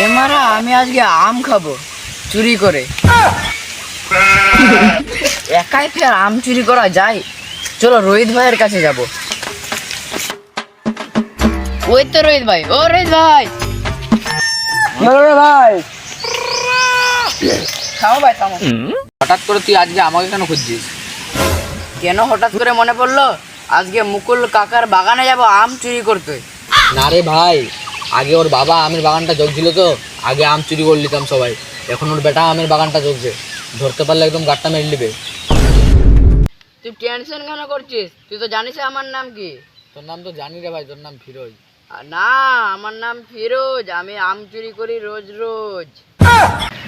এমারা আমি আজকে আম খাব চুরি করে। একাই কি আর আম চুরি করা যায়? চলো রোহিত ভাইয়ের কাছে যাব। ওই তো রোহিত ভাই ও রোহিত ভাই। ভাই। থামো ভাই থামো। হঠাৎ করে তুই আজকে আমাকে কেন খুঁজছিস? কেন হঠাৎ করে মনে পড়ল আজকে মুকুল কাকার বাগানে যাব আম চুরি করতে? না রে ভাই আগে ওর বাবা আমের বাগানটা জগছিল তো আগে আম চুরি করে নিতাম সবাই। এখন ওর বেটা আমের বাগানটা জগছে ধরতে পারলে একদম গাটটা মেরে নেবে। তুই টেনশন কেন করছিস? তুই তো জানিস আমার নাম কি? তোর নাম তো জানি রে ভাই তোর নাম ফিরোজ। না আমার নাম ফিরোজ। আমি আম চুরি করি রোজ রোজ।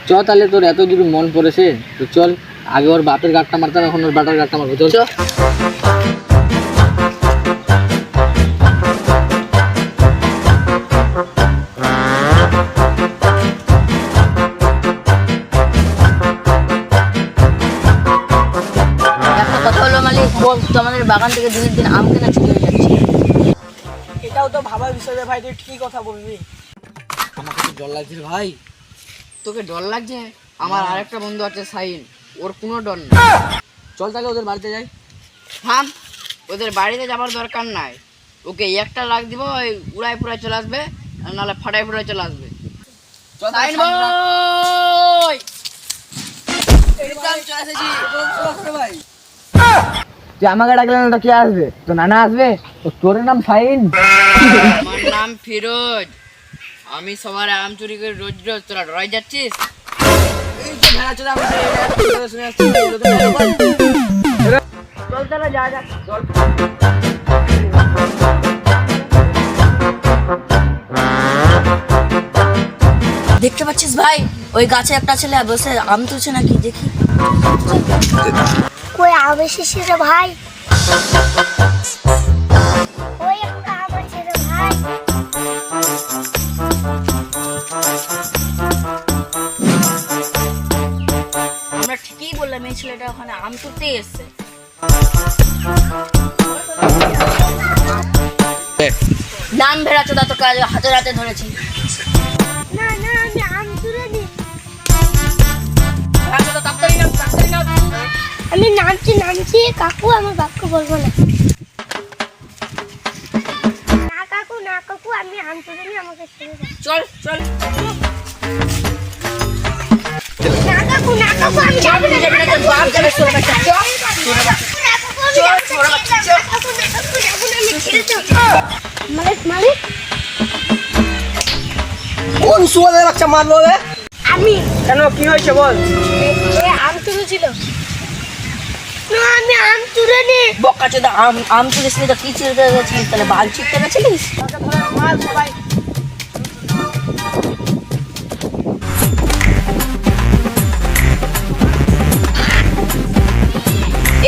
চ তাহলে তোর এত দূর মন পড়েছে তো চল আগে ওর বাপের গাটটা মারতাম এখন ওর বাটার গাটটা মারবো। চল। তোমাদের বাগান থেকে দিনের দিন আম কেনা চুরি হয়ে যাচ্ছে। এটাও তো ভাবার বিষয় রে ভাই তুই ঠিকই কথা বলবি। আমাকে তো জল লাগছে রে ভাই। তোকে ডর লাগছে? আমার আরেকটা বন্ধু আছে সাইন ওর কোনো ডর নেই। চল তাহলে ওদের বাড়িতে যাই। থাম ওদের বাড়িতে যাবার দরকার নাই। ওকে একটা লাগ দিব ওই উড়াই পুরাই চলে আসবে আর নাহলে ফাটাই ফুটাই চলে আসবে। চল সাইন বই তুই আমাকে ডাকলে না তো কে আসবে? তো নানা আসবে? তো তোর নাম সাইন? আমার নাম ফিরোজ। আমি সবার আম চুরি করে রোজ রোজ তোরা ডরাই যাচ্ছিস? চল তাহলে যা যা। চল। দেখতে পাচ্ছিস ভাই? ওই গাছে একটা ছেলে বসে আম তুলছে নাকি দেখি। কই আম এসেছে রে ভাই? ওই একটা আম আছে রে ভাই? আমরা ঠিকই বললাম এই ছেলেটা ওখানে আম তুলতেই এসছে। নাম ভেড়াচ্ছে তা তো কাজ হাতে হাতে ধরেছি। না না আমি নামছি নামছি কাকু আমার বাক্য বলব না না কাকু না কাকু আমি আম তুলে আমাকে ছেড়ে চল চল না কাকু না কাকু আমি যাব না যাবি না, বাপ যাবে, তোর বাচ্চা। চল। মালিক মালিক কোন সুয়াদের বাচ্চা মারলো রে আমি কেন কি হয়েছে বল আম তুলেছিল আমি তুলে নি। বকা চোদা আম আম তুলিস নি তো কি ছিঁড়তে গেছিলিস তাহলে বাল ছিঁড়তে গেছিলিস?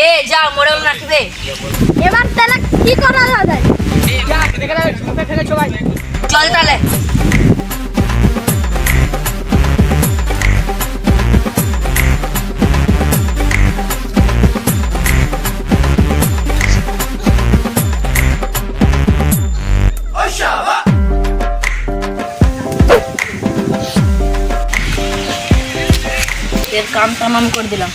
এ যা মোড়েল রাখবে এবার তাহলে কি করা যায়? চল তাহলে। কাম তামাম করে দিলাম।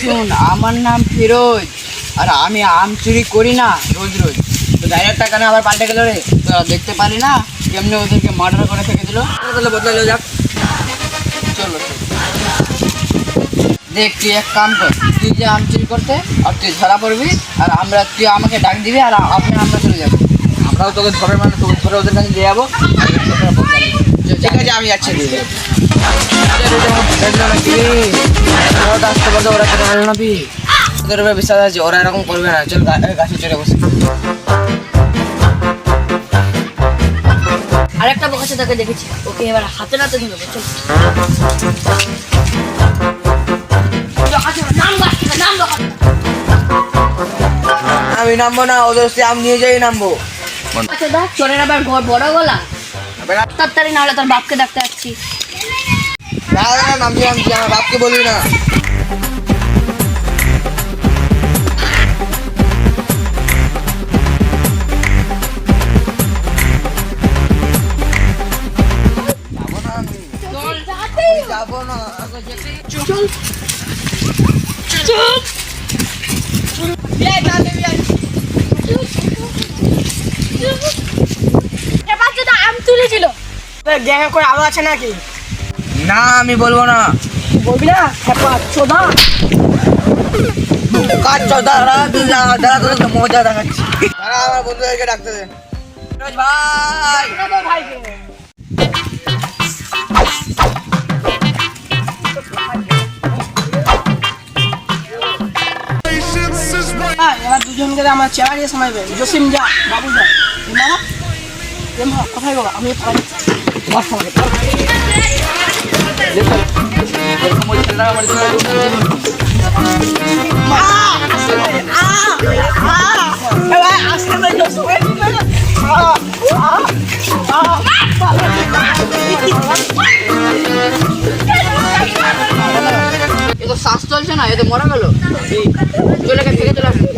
শুন আমার নাম ফিরোজ আর আমি আম চুরি করি না রোজ রোজ। তো ডাইরেক্টটা কেন আবার পাল্টে গেল রে। দেখতে পারি না কেমনি ওদেরকে মার্ডার করে ফেঁকে দিল। তাহলে বদলালো যাক চলো। দেখ তুই এক কাম কর তুই যে আম চুরি করতে আর তুই ধরা পড়বি আর আমরা তুই আমাকে ডাক দিবি আর আপনি আমরা চলে যাব। আমরাও তোকে ধরে মানে তোকে ধরে ওদের কাছে দিয়ে যাব। ঠিক আছে আমি যাচ্ছি। আসতে পারতো ওরা কেটে গেল না বি ওদের উপরে বিশ্বাস আছে ওরা এরকম করবে না চল গাছে চড়ে বসে আরেকটা বকাছে তাকে দেখেছি। ওকে এবার হাতে নাতে ধরবো চল। নাম গাছ থেকে, নাম গাছ থেকে। আমি নামবো না ওদের সে আম নিয়ে যাই নামবো। আচ্ছা দেখ চোরের আবার ঘর বড় গলা। তাড়াতাড়ি না হলে তোর বাপকে ডাকতে যাচ্ছি না না নামছি নামছি আমার বাপকে বলবি না। যাব না আম তুলেছিল। করে আলো আছে নাকি? না আমি বলব না। বলবি না? হ্যাঁ চোদা কাজ চল দাঁড়া তুই দাঁড়া দাঁড়া তোকে মজা দেখাচ্ছি। দাঁড়া আমার বন্ধুদেরকে ডাকতে দে। ভাই। ভাইকে হ্যাঁ, এবার দুজনকে আমার চেহারা দিয়ে সময় জসিম যা বাবু যা। মামা কোথায় গো আমি এ, তো শ্বাস চলছে না এ তো মরা গেল। চলে গেছে চলে আসবে